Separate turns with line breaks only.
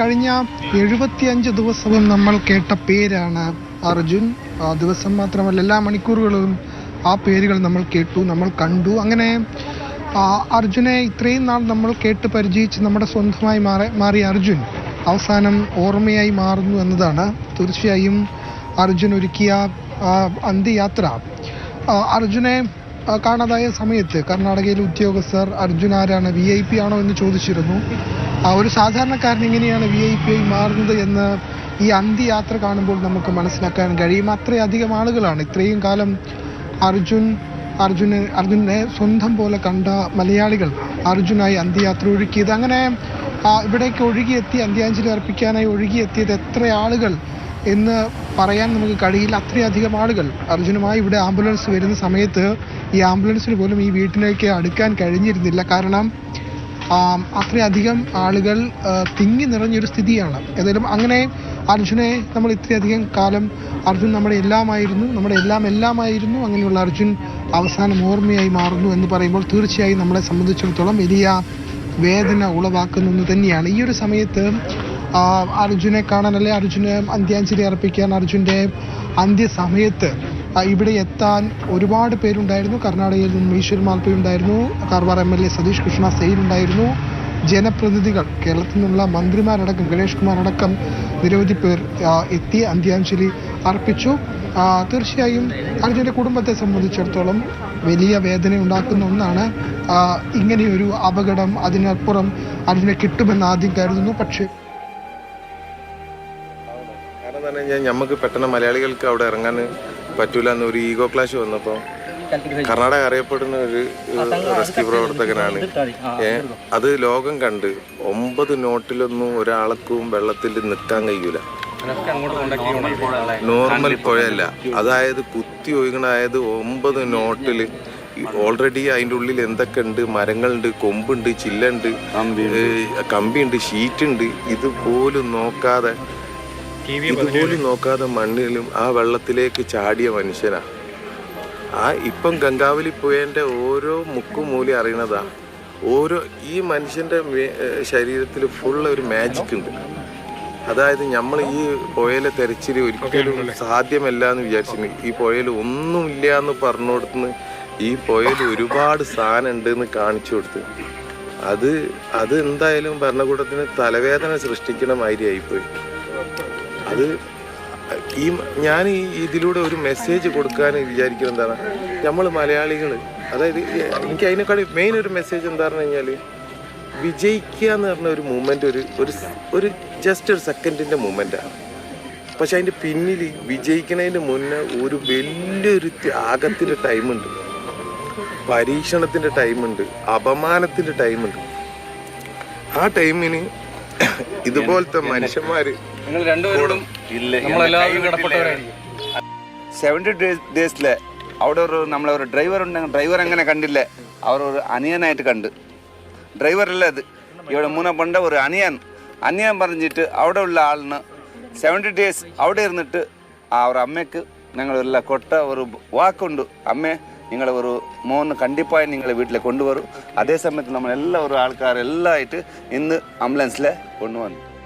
കഴിഞ്ഞ എഴുപത്തിയഞ്ച് ദിവസവും നമ്മൾ കേട്ട പേരാണ് അർജുൻ. ആ ദിവസം മാത്രമല്ല എല്ലാ മണിക്കൂറുകളും ആ പേരുകൾ നമ്മൾ കേട്ടു നമ്മൾ കണ്ടു. അങ്ങനെ അർജുനെ ഇത്രയും നാൾ നമ്മൾ കേട്ട് പരിചയിച്ച് നമ്മുടെ സ്വന്തമായി മാറി മാറിയ അർജുൻ അവസാനം ഓർമ്മയായി മാറുന്നു എന്നതാണ്. തീർച്ചയായും അർജുൻ ഒരുക്കിയ അന്ത്യയാത്ര. അർജുനെ കാണാതായ സമയത്ത് കർണാടകയിലെ ഉദ്യോഗസ്ഥർ അർജുൻ ആരാണ് വി ഐ പി ആണോ എന്ന് ചോദിച്ചിരുന്നു. ഒരു സാധാരണക്കാരൻ എങ്ങനെയാണ് വി ഐ പി ആയി മാറുന്നത് എന്ന് ഈ അന്ത്യയാത്ര കാണുമ്പോൾ നമുക്ക് മനസ്സിലാക്കാൻ കഴിയും. അത്രയധികം ആളുകളാണ്. ഇത്രയും കാലം അർജുൻ അർജുന് അർജുനെ സ്വന്തം പോലെ കണ്ട മലയാളികൾ അർജുനായി അന്ത്യയാത്ര ഒഴുക്കിയത് അങ്ങനെ ഇവിടേക്ക് ഒഴുകിയെത്തി അന്ത്യാഞ്ജലി അർപ്പിക്കാനായി ഒഴുകിയെത്തിയത് എത്ര ആളുകൾ എന്ന് പറയാൻ നമുക്ക് കഴിയില്ല. അത്രയധികം ആളുകൾ അർജുനുമായി ഇവിടെ ആംബുലൻസ് വരുന്ന സമയത്ത് ഈ ആംബുലൻസിന് പോലും ഈ വീട്ടിലേക്ക് അടുക്കാൻ കഴിഞ്ഞിരുന്നില്ല. കാരണം അത്രയധികം ആളുകൾ തിങ്ങി നിറഞ്ഞൊരു സ്ഥിതിയാണ്. ഏതായാലും അങ്ങനെ അർജുനെ നമ്മൾ ഇത്രയധികം കാലം അർജുൻ നമ്മുടെ എല്ലാമായിരുന്നു നമ്മുടെ എല്ലാം എല്ലാമായിരുന്നു. അങ്ങനെയുള്ള അർജുൻ അവസാനം ഓർമ്മയായി മാറുന്നു എന്ന് പറയുമ്പോൾ തീർച്ചയായും നമ്മളെ സംബന്ധിച്ചിടത്തോളം വലിയ വേദന ഉളവാക്കുന്ന ഒന്ന് തന്നെയാണ്. ഈ ഒരു സമയത്ത് അർജുനെ കാണാൻ അല്ലെ അർജുന് അന്ത്യാഞ്ജലി അർപ്പിക്കാൻ അർജുന്റെ അന്ത്യസമയത്ത് ഇവിടെ എത്താൻ ഒരുപാട് പേരുണ്ടായിരുന്നു. കർണാടകയിൽ നിന്നും ഈശ്വർ മാൽപ്പ ഉണ്ടായിരുന്നു. Karwar M L A Satish Krishna Sail ഉണ്ടായിരുന്നു. ജനപ്രതിനിധികൾ കേരളത്തിൽ നിന്നുള്ള മന്ത്രിമാരടക്കം ഗണേഷ് കുമാർ അടക്കം നിരവധി പേർ എത്തി അന്ത്യാഞ്ജലി അർപ്പിച്ചു. തീർച്ചയായും അർജുന്റെ കുടുംബത്തെ സംബന്ധിച്ചിടത്തോളം വലിയ വേദന ഉണ്ടാക്കുന്ന ഒന്നാണ്. ഇങ്ങനെയൊരു അപകടം അതിനപ്പുറം അർജുനെ കിട്ടുമെന്ന് ആദ്യം കരുതുന്നു. പക്ഷേ
കാരണം കഴിഞ്ഞാൽ നമുക്ക് പെട്ടെന്ന് മലയാളികൾക്ക് അവിടെ ഇറങ്ങാൻ പറ്റൂല എന്നൊരു ഈഗോ ക്ലാഷ് വന്നപ്പോൾ കർണാടക അറിയപ്പെടുന്ന ഒരു റെസ്ക്യൂ പ്രവർത്തകനാണ്. അത് ലോകം കണ്ട് ഒമ്പത് നോട്ടിലൊന്നും ഒരാൾക്കും വെള്ളത്തിൽ നിൽക്കാൻ കഴിയൂല. നോർമൽ പുഴയല്ല. അതായത് കുത്തി ഒഴുകണായത് ഒമ്പത് നോട്ടിൽ ഓൾറെഡി അതിന്റെ ഉള്ളിൽ എന്തൊക്കെ ഉണ്ട്? മരങ്ങളുണ്ട് കൊമ്പുണ്ട് ചില്ലുണ്ട് കമ്പിയുണ്ട് ഷീറ്റുണ്ട്. ഇതുപോലും നോക്കാതെ ഇതുപോലും നോക്കാതെ മണ്ണിലും ആ വെള്ളത്തിലേക്ക് ചാടിയ മനുഷ്യനാ. ആ ഇപ്പം ഗംഗാവലി പുഴേന്റെ ഓരോ മുക്കും മൂലി അറിയണതാ ഓരോ ഈ മനുഷ്യന്റെ ശരീരത്തിൽ ഫുൾ ഒരു മാജിക് ഉണ്ട്. അതായത് നമ്മൾ ഈ പുഴയിലെ തെരച്ചിൽ ഒരിക്കലും സാധ്യമല്ല എന്ന് വിചാരിച്ചിരുന്നു. ഈ പുഴയിൽ ഒന്നുമില്ല എന്ന് പറഞ്ഞു കൊടുത്തുനിന്ന് ഈ പുഴയിൽ ഒരുപാട് സാധനം ഉണ്ട് എന്ന് കാണിച്ചു കൊടുത്ത്. അത് അത് എന്തായാലും ഭരണകൂടത്തിന് തലവേദന സൃഷ്ടിക്കണ മാതിരി ആയിപ്പോയി. അത് ഈ ഞാൻ ഈ ഇതിലൂടെ ഒരു മെസ്സേജ് കൊടുക്കാൻ വിചാരിക്കുന്നത് എന്താണ്? നമ്മൾ മലയാളികൾ അതായത് എനിക്ക് അതിനേക്കാൾ മെയിൻ ഒരു മെസ്സേജ് എന്താ പറഞ്ഞു കഴിഞ്ഞാൽ വിജയിക്കുക എന്ന് പറഞ്ഞ ഒരു മൂമെന്റ് ഒരു ഒരു ഒരു ജസ്റ്റ് ഒരു സെക്കൻഡിന്റെ മൂമെന്റാണ് പക്ഷെ അതിന്റെ പിന്നിൽ വിജയിക്കുന്നതിന് മുന്നേ ഒരു വലിയൊരു ത്യാഗത്തിന്റെ ടൈമുണ്ട് പരീക്ഷണത്തിന്റെ ടൈമുണ്ട് അപമാനത്തിന്റെ ടൈമുണ്ട് ആ ടൈമിന് ഇതുപോലത്തെ മനുഷ്യന്മാർ
നിങ്ങൾ രണ്ടുപേരോടും നമ്മളെല്ലാവരും കടപ്പെട്ടവരായിരിക്കും.
സെവന്റി ഡേയ്സിലെ അവിടെ ഒരു നമ്മളെ ഒരു ഡ്രൈവർ ഉണ്ടെങ്കിൽ ഡ്രൈവർ അങ്ങനെ കണ്ടില്ല? അവർ ഒരു അനിയനായിട്ട് കണ്ട്. ഡ്രൈവർ അല്ല അത്? ഇവിടെ മൂന്ന പണ്ട ഒരു അനിയൻ. അനിയൻ പറഞ്ഞിട്ട് അവിടെ ഉള്ള ആളിന് സെവന്റി ഡേയ്സ് അവിടെ ഇരുന്നിട്ട് ആ ഒരു അമ്മയ്ക്ക് ഞങ്ങളെല്ലാം കൊട്ട ഒരു വാക്കുണ്ട്. അമ്മേ നിങ്ങൾ ഒരു മോന് കണ്ടിപ്പായി നിങ്ങളെ വീട്ടിൽ കൊണ്ടുവരും. അതേ സമയത്ത് നമ്മളെല്ലാ ഒരു ആൾക്കാരെല്ലാം ആയിട്ട് ഇന്ന് ആംബുലൻസിലെ കൊണ്ടുവന്നു.